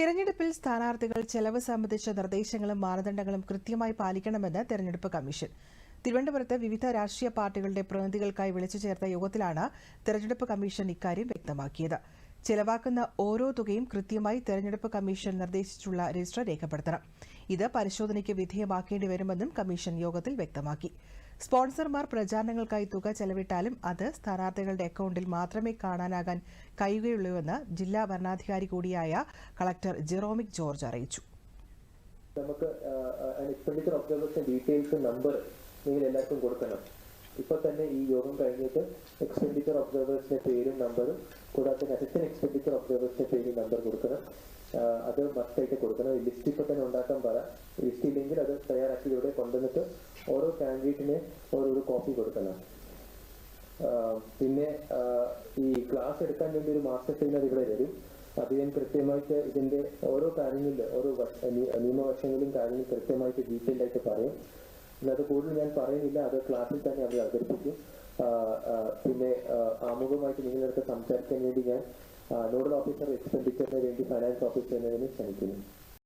തിരഞ്ഞെടുപ്പിൽ സ്ഥാനാർത്ഥികൾ ചെലവ് സംബന്ധിച്ച നിർദ്ദേശങ്ങളും മാനദണ്ഡങ്ങളും കൃത്യമായി പാലിക്കണമെന്ന് തെരഞ്ഞെടുപ്പ് കമ്മീഷൻ. തിരുവനന്തപുരത്ത് വിവിധ രാഷ്ട്രീയ പാർട്ടികളുടെ പ്രതിനിധികൾക്കായി വിളിച്ചു ചേർത്ത യോഗത്തിലാണ് തെരഞ്ഞെടുപ്പ് കമ്മീഷൻ ഇക്കാര്യം വ്യക്തമാക്കിയത്. ചെലവാക്കുന്ന ഓരോ തുകയും കൃത്യമായി തെരഞ്ഞെടുപ്പ് കമ്മീഷൻ നിർദ്ദേശിച്ചുള്ള രജിസ്റ്റർ രേഖപ്പെടുത്തണം. ഇത് പരിശോധനയ്ക്ക് വിധേയമാക്കേണ്ടി വരുമെന്നും കമ്മീഷൻ യോഗത്തിൽ വ്യക്തമാക്കി. സ്പോൺസർമാർ പ്രചാരണങ്ങൾക്കായി തുക ചെലവിട്ടാലും അത് സ്ഥാനാർത്ഥികളുടെ അക്കൌണ്ടിൽ മാത്രമേ കാണാനാകാൻ കഴിയുകയുള്ളൂവെന്ന് ജില്ലാ ഭരണാധികാരി കൂടിയായ കളക്ടർ ജെറോമിക് ജോർജ് അറിയിച്ചു. നമുക്ക് എക്സ്പെൻഡിച്ചർ ഒബ്സർവേഷൻ ഡീറ്റെയിൽസ് നമ്പർ നിങ്ങൾ എല്ലാവർക്കും കൊടുക്കണം. ഇപ്പൊ തന്നെ ഈ യോഗം കഴിഞ്ഞിട്ട് എക്സ്പെൻഡിച്ചർ ഒബ്സർവേഴ്സിന്റെ പേരും നമ്പറും കൂടാതെ അസിസ്റ്റന്റ് എക്സ്പെൻഡിച്ചർ ഒബ്സർവേഴ്സിന്റെ പേരും നമ്പർ കൊടുക്കണം. അത് മസ്റ്റായിട്ട് കൊടുക്കണം. ലിസ്റ്റ് ഇപ്പൊ തന്നെ ഉണ്ടാക്കാൻ പറ. ലിസ്റ്റ് ഇല്ലെങ്കിൽ അത് തയ്യാറാക്കി ഇവിടെ കൊണ്ടുവന്നിട്ട് ഓരോ കാൻഡിഡേറ്റിന് ഓരോ കോപ്പി കൊടുക്കണം. പിന്നെ ഈ ക്ലാസ് എടുക്കാൻ വേണ്ടി ഒരു മാസ്റ്റർ ട്രെയിനർ ഇവിടെ വരും. അത് ഞാൻ കൃത്യമായിട്ട് ഇതിന്റെ ഓരോ കാര്യങ്ങളിൽ ഓരോ നിയമവശങ്ങളിലും കാര്യങ്ങളും കൃത്യമായിട്ട് ഡീറ്റെയിൽ ആയിട്ട് പറയും. അത് കൂടുതൽ ഞാൻ പറയുന്നില്ല. അത് ക്ലാസ്സിൽ തന്നെ അവർ അവതരിപ്പിക്കും. പിന്നെ ആമുഖമായിട്ട് നിങ്ങളുടെ അടുത്ത് സംസാരിക്കാൻ വേണ്ടി ഞാൻ നോഡൽ ഓഫീസർ എക്സ്പെൻഡിച്ചറിന് വേണ്ടി ഫൈനാൻസ് ഓഫീസറിനെ ക്ഷണിക്കുന്നു